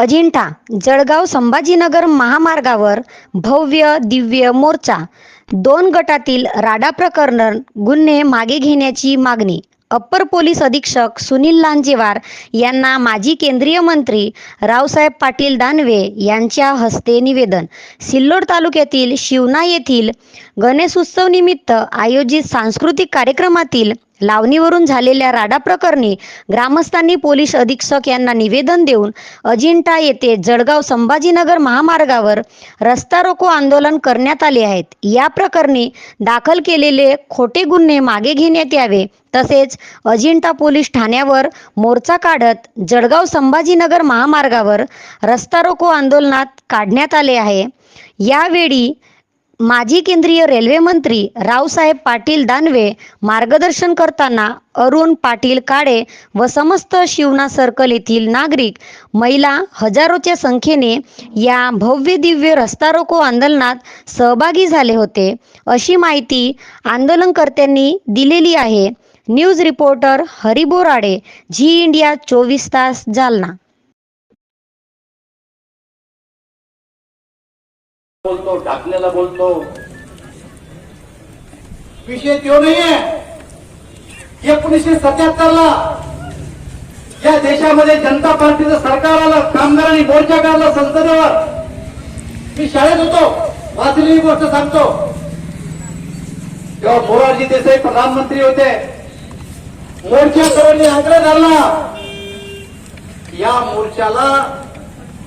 अजिंठा जळगाव संभाजीनगर महामार्गावर भव्य दिव्य मोर्चा. दोन गटातील राडा प्रकरण गुन्हे मागे घेण्याची मागणी. अप्पर पोलीस अधीक्षक सुनील लांजेवार यांना माजी केंद्रीय मंत्री रावसाहेब पाटील दानवे यांच्या हस्ते निवेदन. सिल्लोड तालुक्यातील शिवना येथील गणेशोत्सव निमित्त आयोजित सांस्कृतिक कार्यक्रमातील लावणीवरून झालेल्या राडा प्रकरणी ग्रामस्थांनी पोलीस अधीक्षक यांना निवेदन देऊन अजिंठा येथे जळगाव संभाजीनगर महामार्गावर रस्ता रोको आंदोलन करण्यात आले आहेत. या प्रकरणी दाखल केलेले खोटे गुन्हे मागे घेण्यात यावे. तसेच अजिंठा पोलीस ठाण्यावर मोर्चा काढत जळगाव संभाजीनगर महामार्गावर रस्ता रोको आंदोलनात काढण्यात आले आहे. यावेळी माजी केंद्रीय रेल्वे मंत्री रावसाहेब पाटील दानवे मार्गदर्शन करताना अरुण पाटील काळे व समस्त शिवना सर्कल येथील नागरिक महिला हजारोच्या संख्येने या भव्य दिव्य रस्ता रोको आंदोलनात सहभागी झाले होते. अशी माहिती आंदोलनकर्त्यांनी दिलेली आहे. News reporter Hari Borade Zee India चोवीस तास जालना. बोलतो ढाकलेला बोलतो. विषय तो नाहीये. एकोणीसशे सत्याहत्तर ला या देशामध्ये जनता पार्टीचं सरकार आलं कामगारांनी मोर्चा काढला संसदेवर. मी शाळेत होतो वाचलेली गोष्ट सांगतो. तेव्हा मोरारजी देसाई प्रधानमंत्री होते. मोर्चा करून आग्रह धरला. या मोर्चाला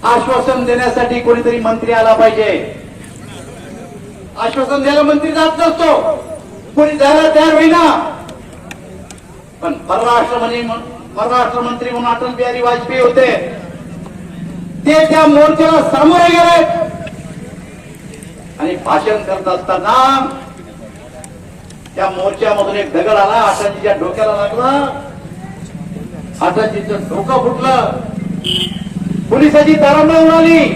आश्वासन देण्यासाठी कोणीतरी मंत्री आला पाहिजे. आश्वासन द्यायला मंत्री जात नसतो. कोणी जायला तयार होईना. पण परराष्ट्र मंत्री परराष्ट्र मंत्री म्हणून अटल बिहारी वाजपेयी होते. ते त्या मोर्चाला सामोरे गेले. आणि भाषण करत असताना त्या मोर्चामधून एक दगड आला. अटलजीच्या डोक्याला लागला. अटलजीचं डोकं फुटलं. पोलिसाची तारांबळ उडाली.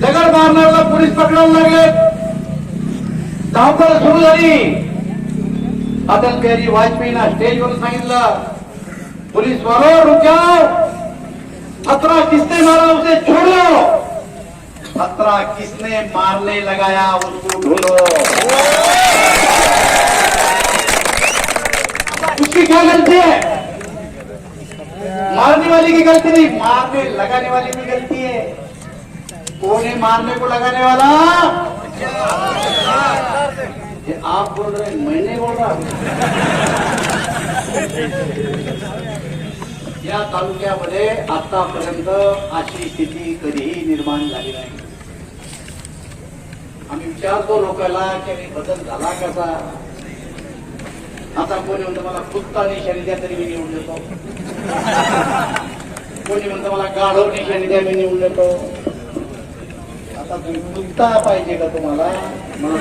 दगड मारणाऱ्याला पोलीस पकडायला लागले. धावपळ सुरू झाली. अटल बिहारी वाजपेयीना स्टेजवर सांगितलं पोलीस वालो रुक जाओ खतरा किसने मारा उसे छोड़ो. खतरा किसने मारने लगाया उसको ढूंढो. उसकी क्या गलती है? मारने वाली की गलती नहीं मारने लगाने वाली की गलती है। कौन है मारने को लगाने वाला? ये आप बोल रहे हैं, मैं नहीं बोल रहा। या तालुक्यामध्ये आतापर्यंत अशी स्थिती कधीही निर्माण झाली नाही. आम्ही विचारतो लोकांना की बदल झाला कसा? आता कोणी म्हणतो मला कुत्ता निशाणी द्या तरी मी निवडून देतो. कोणी म्हणतो मला गाढव निशाणी द्या मी निवडून देतो. आता कुत्ता पाहिजे का तुम्हाला? मला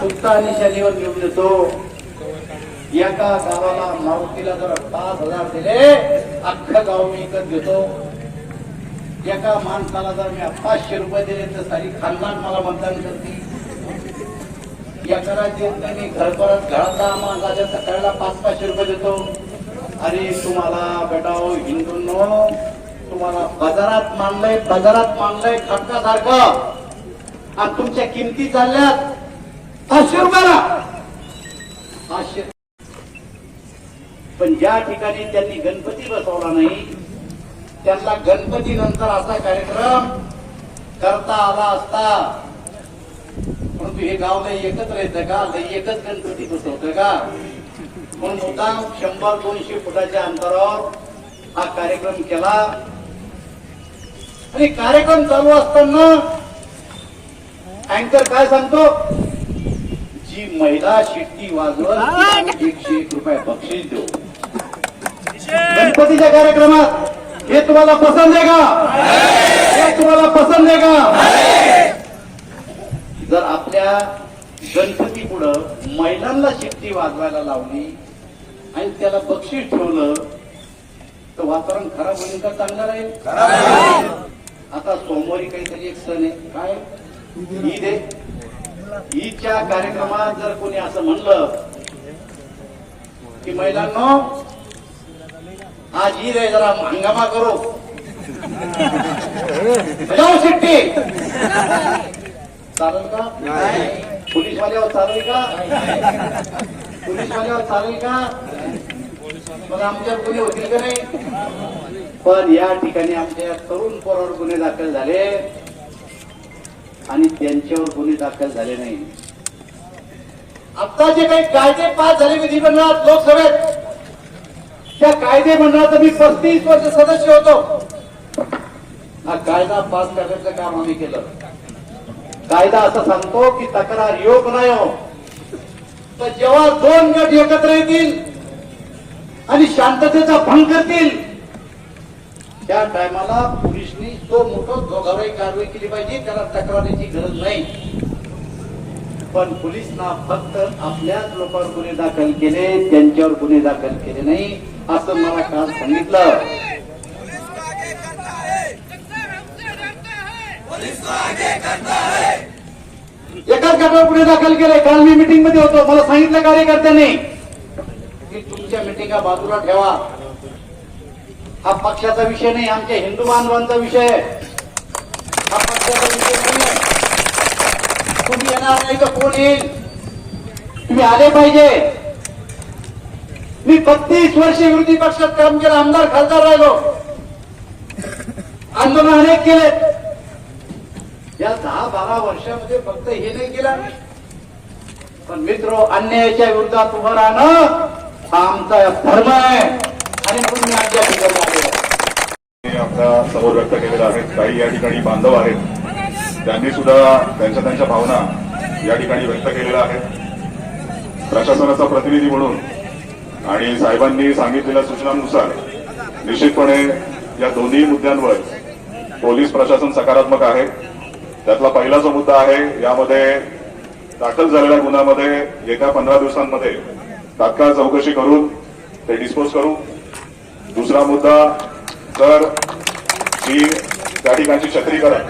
कुत्ता आणि शनिवर घेऊन देतो एका गावाला मारुतीला जर पाच हजार दिले. अख्खं गाव मी विकत घेतो. एका माणसाला जर मी पाचशे रुपये दिले तर सारी खानदान मला मतदान करते. एका राज्यात मी घर परत घरातला माणसाच्या सकाळला पाच पाचशे रुपये देतो. अरे तुम्हाला बेटाओ हिंदूंनो तुम्हाला बाजारात मानलंय बाजारात मानलंय खटकासारखं आणि तुमच्या किमती चालल्यात. पाचशे रुपयाला. पाचशे. पण ज्या ठिकाणी त्यांनी गणपती बसवला नाही त्यांना गणपती नंतर असा कार्यक्रम करता आला असता. परंतु हे गाव लय एकत्र येतं का? लय एकच गणपती बसवतं का? म्हणून मुद्दाम शंभर दोनशे फुटाच्या अंतरावर हा कार्यक्रम केला. आणि कार्यक्रम चालू असताना अँकर काय सांगतो? जी महिला शिट्टी वाजवत एकशे एक रुपये बक्षीस देऊ. गणपतीच्या कार्यक्रमात हे तुम्हाला पसंत आहे का? हे तुम्हाला पसंत आहे का? जर आपल्या गणपती पुढं महिलांना शिट्टी वाजवायला लावली आणि त्याला बक्षीस ठेवलं तर वातावरण खराब होईल का? चांगलं राहील. आता सोमवारी काहीतरी एक सण आहे. काय? ईद आहे. ईदच्या कार्यक्रमात जर कोणी असं म्हणलं की महिलांनो आज ईद आहे जरा हंगामा करो. बजाव शिट्टी. चालेल का? पोलीस वाल्यावर चालेल का? पोलीस वाल्यावर चालेल का? मग आमच्यावर गुन्हे होतील का नाही? पण या ठिकाणी आमच्या तरुण पोरावर गुन्हे दाखल झाले. आणि त्यांच्यावर गुन्हे दाखल झाले नाही. आता जे काही कायदे पास झाले विधिमंडळात लोकसभेत त्या कायदे मंडळाचं मी पस्तीस वर्ष सदस्य होतो. हा कायदा पास करण्याचं काम आम्ही केलं. कायदा असं सांगतो की तक्रार योग नाही हो. तर जेव्हा दोन गट एकत्र येतील आणि शांततेचा भंग करतील त्या टायमाला पोलिसनी तो मोठं दोघावरही कारवाई केली पाहिजे त्याला तक्रारीची गरज नाही. पण पोलिसना फक्त आपल्याच लोकांवर गुन्हे दाखल केले त्यांच्यावर गुन्हे दाखल केले नाही असं मला काल सांगितलं. एकाच गटावर गुन्हे दाखल केले. काल मी मिटिंगमध्ये होतो. मला सांगितलं कार्यकर्त्यांनी की तुमच्या मिटिंगा बाजूला ठेवा. हा पक्षाचा विषय नाही आमच्या हिंदू बांधवांचा विषय आहे. हा पक्षाचा विषय नाही तुम्ही येणार नाही तर कोण येईल? तुम्ही आले पाहिजे. मी बत्तीस वर्ष विरोधी पक्षात काम केलं आमदार खासदार राहिलो. आंदोलन अनेक केले. या दहा बारा वर्षामध्ये फक्त हे नाही केलं पण मित्र अन्यायाच्या विरोधात उभं राहणं हा आमचा धर्म आहे. आणि म्हणून मी आज या ठिकाणी आलेलो आहे. हे आपल्यासमोर व्यक्त केलेला आहे काही या ठिकाणी बांधव आहेत. त्यांनी सुद्धा त्यांच्या त्यांच्या भावना या ठिकाणी व्यक्त केलेल्या आहेत. प्रशासनाचा प्रतिनिधी म्हणून आणि साहेबांनी सांगितलेल्या सूचनांनुसार निश्चितपणे या दोन्ही मुद्द्यांवर पोलीस प्रशासन सकारात्मक आहे. त्यातला पहिला जो मुद्दा आहे यामध्ये दाखल झालेल्या गुन्ह्यामध्ये येत्या पंधरा दिवसांमध्ये तात्काळ चौकशी करून ते डिस्पोज करू. दुसरा मुद्दा तर ही त्या ठिकाणची छत्रीकरण.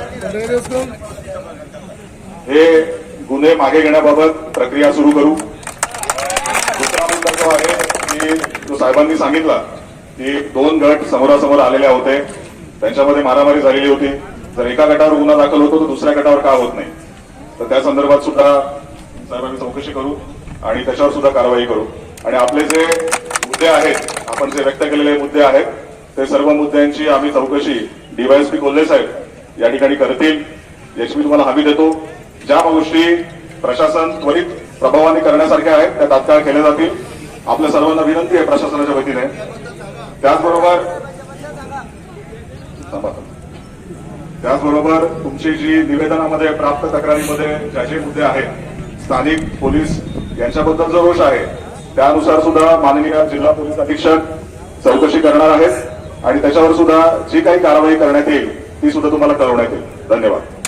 हे गुन्हे मागे घेण्याबाबत प्रक्रिया सुरू करू. दुसरा मुद्दा जो आहे की जो साहेबांनी सांगितला की दोन गट समोरासमोर आलेले होते. त्यांच्यामध्ये मारामारी झालेली होती. जर एका गटावर गुन्हा दाखल होतो तर दुसऱ्या गटावर का होत नाही? तर त्या संदर्भात सुद्धा साहेबांनी चौकशी करू आणि त्याच्यावर सुद्धा कारवाई करू. आणि आपले जे मुद्दे आहेत आपण जे व्यक्त केलेले मुद्दे आहेत ते सर्व मुद्द्यांची आम्ही चौकशी डीवायएसपी कोल्हे साहेब या ठिकाणी करतील. याची मी तुम्हाला हमी देतो. ज्या गोष्टी प्रशासन त्वरित प्रभावाने करण्यासारख्या आहेत त्या तात्काळ केल्या जातील. आपल्या सर्वांना विनंती आहे प्रशासनाच्या वतीने. त्याचबरोबर थांबा. त्याचबरोबर तुमची जी निवेदनामध्ये प्राप्त तक्रारीमध्ये ज्या जे मुद्दे आहेत स्थानिक पोलीस यांच्याबद्दल जो रोष आहे त्यानुसार सुद्धा माननीय जिल्हा पोलीस अधीक्षक चौकशी करणार आहेत. आणि त्याच्यावर सुद्धा जी काही कारवाई करण्यात येईल ती सुद्धा तुम्हाला कळवण्यात येईल. धन्यवाद.